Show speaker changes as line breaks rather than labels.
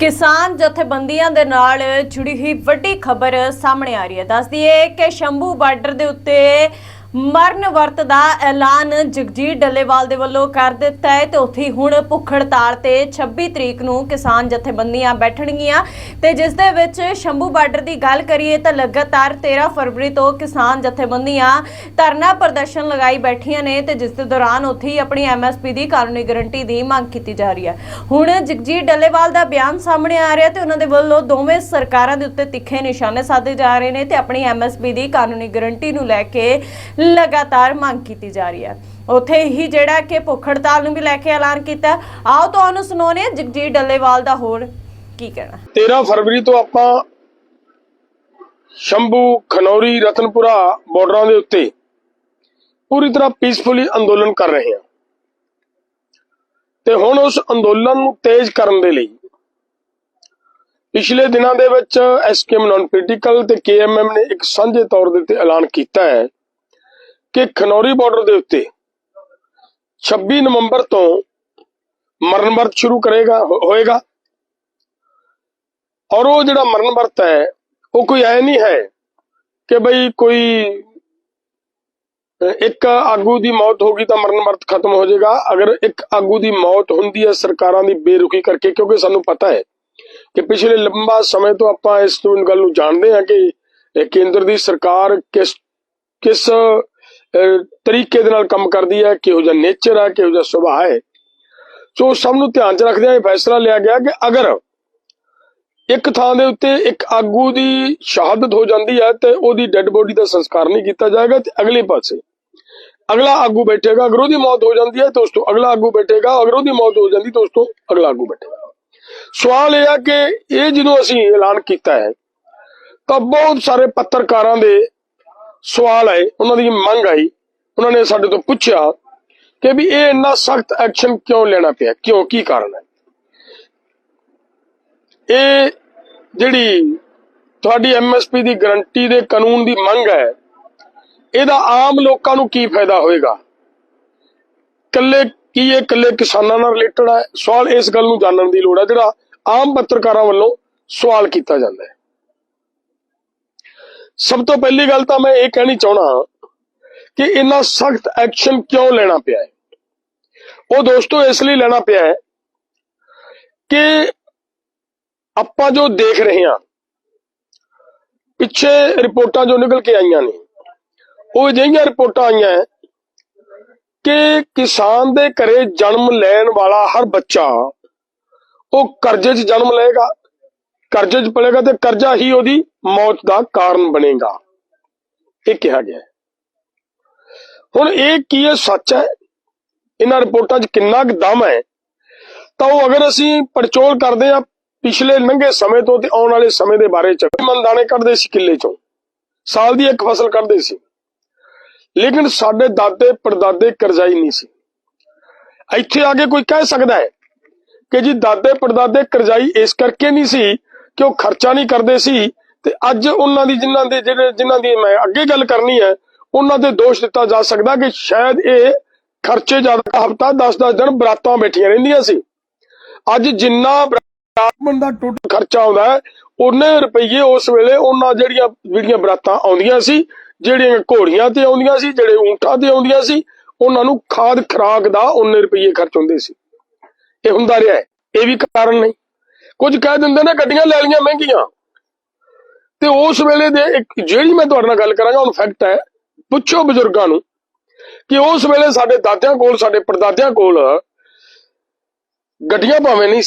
ਕਿਸਾਨ ਜਥੇਬੰਦੀਆਂ ਦੇ ਨਾਲ ਜੁੜੀ ਹੋਈ ਵੱਡੀ ਖਬਰ ਸਾਹਮਣੇ ਆ ਰਹੀ ਹੈ। ਦੱਸਦੀ ਹੈ ਕਿ ਸ਼ੰਭੂ ਬਾਰਡਰ ਦੇ ਉੱਤੇ ਮਰਨ ਵਰਤ ਦਾ ਐਲਾਨ ਜਗਜੀਤ ਡੱਲੇਵਾਲ ਦੇ ਵੱਲੋਂ ਕਰ ਦਿੱਤਾ ਹੈ ਤੇ ਉੱਥੇ ਹੀ ਹੁਣ ਭੁੱਖ ਹੜਤਾਲ ਤੇ 26 ਤਰੀਕ ਨੂੰ ਕਿਸਾਨ ਜਥੇਬੰਦੀਆਂ ਬੈਠਣਗੀਆਂ। ਤੇ ਜਿਸ ਦੇ ਵਿੱਚ ਸ਼ੰਭੂ ਬਾਰਡਰ ਦੀ ਗੱਲ ਕਰੀਏ ਤਾਂ ਲਗਾਤਾਰ 13 ਫਰਵਰੀ ਤੋਂ ਕਿਸਾਨ ਜਥੇਬੰਦੀਆਂ ਧਰਨਾ ਪ੍ਰਦਰਸ਼ਨ ਲਗਾਈ ਬੈਠੀਆਂ ਨੇ ਤੇ ਜਿਸ ਦੇ ਦੌਰਾਨ ਉੱਥੇ ਹੀ ਆਪਣੀ ਐਮਐਸਪੀ ਦੀ ਕਾਨੂੰਨੀ ਗਾਰੰਟੀ ਦੀ ਮੰਗ ਕੀਤੀ ਜਾ ਰਹੀ ਹੈ। ਹੁਣ ਜਗਜੀਤ ਡੱਲੇਵਾਲ ਦਾ ਬਿਆਨ ਸਾਹਮਣੇ ਆ ਰਿਹਾ ਤੇ ਉਹਨਾਂ ਦੇ ਵੱਲੋਂ ਦੋਵੇਂ ਸਰਕਾਰਾਂ ਦੇ ਉੱਤੇ ਤਿੱਖੇ ਨਿਸ਼ਾਨੇ ਸਾਧੇ ਜਾ ਰਹੇ ਨੇ ਤੇ ਆਪਣੀ ਐਮਐਸਪੀ ਦੀ ਕਾਨੂੰਨੀ ਗਾਰੰਟੀ ਨੂੰ ਲੈ ਕੇ ਲਗਾਤਾਰ ਮੰਗ ਕੀਤੀ ਜਾ ਰਹੀ ਹੈ। ਉੱਥੇ ਹੀ ਜਿਹੜਾ ਕਿ ਭੁੱਖ ਹੜਤਾਲ ਨੂੰ ਵੀ ਲੈ ਕੇ ਐਲਾਨ ਕੀਤਾ ਆਓ ਤੁਹਾਨੂੰ ਸੁਣਾਉਂਦੇ ਜਗਜੀਤ ਡੱਲੇਵਾਲ ਦਾ ਹੋਰ ਕੀ ਕਹਿਣਾ।
13 ਫਰਵਰੀ ਤੋਂ ਆਪਾਂ ਸ਼ੰਭੂ, ਖਨੌਰੀ, ਰਤਨਪੁਰਾ ਬਾਰਡਰਾਂ ਦੇ ਉੱਤੇ ਪੂਰੀ ਤਰ੍ਹਾਂ ਪੀਸਫੁਲੀ ਅੰਦੋਲਨ ਕਰ ਰਹੇ ਹਾਂ। ਤੇ ਹੁਣ ਉਸ ਅੰਦੋਲਨ ਨੂੰ ਤੇਜ਼ ਕਰਨ ਦੇ ਲਈ ਪਿਛਲੇ ਦਿਨਾਂ ਦੇ ਵਿੱਚ ਐਸਕੇਐਮ ਨਾਨ ਪੋਲੀਟੀਕਲ ਤੇ ਕੇਐਮਐਮ ਨੇ ਇੱਕ ਸਾਂਝੇ ਤੌਰ ਦੇ ਉੱਤੇ ਐਲਾਨ ਕੀਤਾ ਹੈ। ਕਿ ਖਨੌਰੀ ਬਾਰਡਰ ਦੇ ਉੱਤੇ 26 ਨਵੰਬਰ ਤੋਂ ਮਰਨ ਵਰਤ ਸ਼ੁਰੂ ਕਰੇਗਾ ਹੋਏਗਾ। ਔਰ ਉਹ ਜਿਹੜਾ ਮਰਨ ਵਰਤ ਹੈ, ਉਹ ਕੋਈ ਐ ਨਹੀਂ ਹੈ ਕਿ ਬਈ ਕੋਈ ਇੱਕ ਆਗੂ ਦੀ ਮੌਤ ਹੋ ਗਈ ਤਾਂ ਮਰਨ ਵਰਤ ਖਤਮ ਹੋ ਜਾਏਗਾ। ਅਗਰ ਇੱਕ ਆਗੂ ਦੀ ਮੌਤ ਹੁੰਦੀ ਹੈ ਸਰਕਾਰਾਂ ਦੀ ਬੇਰੁਖੀ ਕਰਕੇ, ਕਿਉਂਕਿ ਸਾਨੂੰ ਪਤਾ ਹੈ ਕਿ ਪਿਛਲੇ ਲੰਬਾ ਸਮੇਂ ਤੋਂ ਆਪਾਂ ਇਸ ਨੂੰ ਗੱਲ ਨੂੰ ਜਾਣਦੇ ਹਾਂ ਕਿ ਕੇਂਦਰ ਦੀ ਸਰਕਾਰ ਕਿਸ ਕਿਸ ਤਰੀਕੇ ਦੇ ਨਾਲ ਕੰਮ ਕਰਦੀ ਹੈ, ਕਿਹੋ ਜਿਹਾ ਨੇਚਰ ਹੈ, ਕਿਹੋ ਜਿਹਾ ਸੁਭਾਅ ਹੈ। ਸੋ ਸਭ ਨੂੰ ਧਿਆਨ 'ਚ ਰੱਖਦਿਆਂ ਇਹ ਫੈਸਲਾ ਲਿਆ ਗਿਆ ਕਿ ਅਗਰ ਇੱਕ ਥਾਂ ਦੇ ਉੱਤੇ ਇੱਕ ਆਗੂ ਦੀ ਸ਼ਹਾਦਤ ਹੋ ਜਾਂਦੀ ਹੈ ਤੇ ਉਹਦੀ ਡੈੱਡ ਬੋਡੀ ਦਾ ਸੰਸਕਾਰ ਨਹੀਂ ਕੀਤਾ ਜਾਏਗਾ ਤੇ ਅਗਲੇ ਪਾਸੇ ਅਗਲਾ ਆਗੂ ਬੈਠੇਗਾ, ਅਗਰ ਉਹਦੀ ਮੌਤ ਹੋ ਜਾਂਦੀ ਹੈ ਤਾਂ ਉਸ ਤੋਂ ਅਗਲਾ ਆਗੂ ਬੈਠੇਗਾ, ਅਗਰ ਉਹਦੀ ਮੌਤ ਹੋ ਜਾਂਦੀ ਤਾਂ ਉਸ ਤੋਂ ਅਗਲਾ ਆਗੂ ਬੈਠੇਗਾ। ਸਵਾਲ ਇਹ ਆ ਕਿ ਇਹ ਜਦੋਂ ਅਸੀਂ ਐਲਾਨ ਕੀਤਾ ਹੈ, ਤਾਂ ਬਹੁਤ ਸਾਰੇ ਪੱਤਰਕਾਰਾਂ ਦੇ ਸਵਾਲ ਆਏ, ਉਹਨਾਂ ਦੀ ਮੰਗ ਆਈ, ਉਹਨਾਂ ਨੇ ਸਾਡੇ ਤੋਂ ਪੁੱਛਿਆ ਕਿ ਵੀ ਇਹ ਇੰਨਾ ਸਖਤ ਐਕਸ਼ਨ ਕਿਉਂ ਲੈਣਾ ਪਿਆ, ਕਿਉਂ, ਕੀ ਕਾਰਨ ਹੈ? ਇਹ ਜਿਹੜੀ ਤੁਹਾਡੀ ਐਮਐਸਪੀ ਦੀ ਗਾਰੰਟੀ ਦੇ ਕਾਨੂੰਨ ਦੀ ਮੰਗ ਹੈ, ਇਹਦਾ ਆਮ ਲੋਕਾਂ ਨੂੰ ਕੀ ਫਾਇਦਾ ਹੋਏਗਾ? ਕੱਲੇ ਕੀ ਇਹ ਕੱਲੇ ਕਿਸਾਨਾਂ ਨਾਲ ਰਿਲੇਟਡ ਹੈ? ਸਵਾਲ ਇਸ ਗੱਲ ਨੂੰ ਜਾਣਨ ਦੀ ਲੋੜ ਹੈ, ਜਿਹੜਾ ਆਮ ਪੱਤਰਕਾਰਾਂ ਵੱਲੋਂ ਸਵਾਲ ਕੀਤਾ ਜਾਂਦਾ ਹੈ। ਸਭ ਤੋਂ ਪਹਿਲੀ ਗੱਲ ਤਾਂ ਮੈਂ ਇਹ ਕਹਿਣੀ ਚਾਹਣਾ ਕਿ ਇੰਨਾ ਸਖਤ ਐਕਸ਼ਨ ਕਿਉਂ ਲੈਣਾ ਪਿਆ ਹੈ? ਉਹ ਦੋਸਤੋ ਇਸ ਲਈ ਲੈਣਾ ਪਿਆ ਹੈ ਕਿ ਆਪਾਂ ਜੋ ਦੇਖ ਰਹੇ ਹਾਂ, ਪਿੱਛੇ ਰਿਪੋਰਟਾਂ ਜੋ ਨਿਕਲ ਕੇ ਆਈਆਂ ਨੇ, ਉਹ ਅਜਿਹੀਆਂ ਰਿਪੋਰਟਾਂ ਆਈਆਂ ਹੈ ਕਿ ਕਿਸਾਨ ਦੇ ਘਰੇ ਜਨਮ ਲੈਣ ਵਾਲਾ ਹਰ ਬੱਚਾ ਉਹ ਕਰਜ਼ੇ 'ਚ ਜਨਮ ਲਏਗਾ। ਕਰਜ਼ੇ 'ਚ ਪਲੇਗਾ ਤੇ ਕਰਜ਼ਾ ਹੀ ਉਹਦੀ ਮੌਤ ਦਾ ਕਾਰਨ ਬਣੇਗਾ। ਇਹ ਕਿਹਾ ਗਿਆ ਹੁਣ ਇਹ ਕੀ ਹੈ? ਸੱਚ ਹੈ? ਇਹਨਾਂ ਰਿਪੋਰਟਾਂ 'ਚ ਕਿੰਨਾ ਕੁ ਦਮ ਹੈ? ਤਾਂ ਉਹ ਅਗਰ ਅਸੀਂ ਪੜਚੋਲ ਕਰਦੇ ਆ ਪਿਛਲੇ ਲੰਘੇ ਸਮੇਂ ਤੋਂ ਤੇ ਆਉਣ ਵਾਲੇ ਸਮੇਂ ਦੇ ਬਾਰੇ ਚ, ਮਨ ਕੱਢਦੇ ਸੀ ਕਿੱਲੇ ਚੋਂ। ਸਾਲ ਦੀ ਇੱਕ ਫਸਲ ਕੱਢਦੇ ਸੀ। ਲੇਕਿਨ ਸਾਡੇ ਦਾਦੇ ਪੜਦਾਦੇ ਕਰਜ਼ਾਈ ਨਹੀਂ ਸੀ। ਇੱਥੇ ਆ ਕੇ ਕੋਈ ਕਹਿ ਸਕਦਾ ਹੈ ਕਿ ਜੀ ਦਾਦੇ ਪੜਦਾਦੇ ਕਰਜ਼ਾਈ ਇਸ ਕਰਕੇ ਨਹੀਂ ਸੀ ਕਿ ਉਹ ਖਰਚਾ ਨਹੀਂ ਕਰਦੇ ਸੀ ਤੇ ਅੱਜ ਉਹਨਾਂ ਦੀ ਜਿਨ੍ਹਾਂ ਦੇ ਜਿਹੜੇ ਜਿਨ੍ਹਾਂ ਦੀ ਮੈਂ ਅੱਗੇ ਗੱਲ ਕਰਨੀ ਹੈ, ਉਹਨਾਂ ਤੇ ਦੋਸ਼ ਦਿੱਤਾ ਜਾ ਸਕਦਾ ਕਿ ਸ਼ਾਇਦ ਇਹ ਖਰਚੇ ਜ਼ਿਆਦਾ ਹਫਤਾ 10-10 ਦਿਨ ਬਰਾਤਾਂ ਬੈਠੀਆਂ ਰਹਿੰਦੀਆਂ ਸੀ। ਅੱਜ ਜਿੰਨਾ ਬਰਾਤਮਨ ਦਾ ਟੋਟਲ ਖਰਚਾ ਆਉਂਦਾ ਹੈ, ਉਹਨੇ ਰੁਪਈਏ ਉਸ ਵੇਲੇ ਉਹਨਾਂ ਜਿਹੜੀਆਂ ਜਿਹੜੀਆਂ ਬਰਾਤਾਂ ਆਉਂਦੀਆਂ ਸੀ, ਜਿਹੜੀਆਂ ਘੋੜੀਆਂ ਤੇ ਆਉਂਦੀਆਂ ਸੀ, ਜਿਹੜੇ ਊਂਠਾਂ ਤੇ ਆਉਂਦੀਆਂ ਸੀ, ਉਹਨਾਂ ਨੂੰ ਖਾਦ ਖਰਾਕ ਦਾ ਉਹਨੇ ਰੁਪਈਏ ਖਰਚ ਹੁੰਦੇ ਸੀ। ਇਹ ਹੁੰਦਾ ਰਿਹਾ ਇਹ ਵੀ ਕਾਰਨ ਨਹੀਂ। ਕੁਝ ਕਹਿ ਦਿੰਦੇ ਨੇ ਗੱਡੀਆਂ ਲੈ ਲਈਆਂ ਮਹਿੰਗੀਆਂ। ਤੇ ਉਸ ਵੇਲੇ ਦੇ ਇੱਕ ਜਿਹੜੀ ਮੈਂ ਤੁਹਾਡੇ ਨਾਲ ਗੱਲ ਕਰਾਂਗਾ ਉਹ ਫੈਕਟ ਹੈ, ਪੁੱਛੋ ਬਜ਼ੁਰਗਾਂ ਨੂੰ ਕਿ ਉਸ ਵੇਲੇ ਸਾਡੇ ਦਾਦਿਆਂ ਕੋਲ, ਸਾਡੇ ਪੜਦਾਦਿਆਂ ਕੋਲ ਗੱਡੀਆਂ ਭਾਵੇਂ ਨਹੀਂ ਸੀ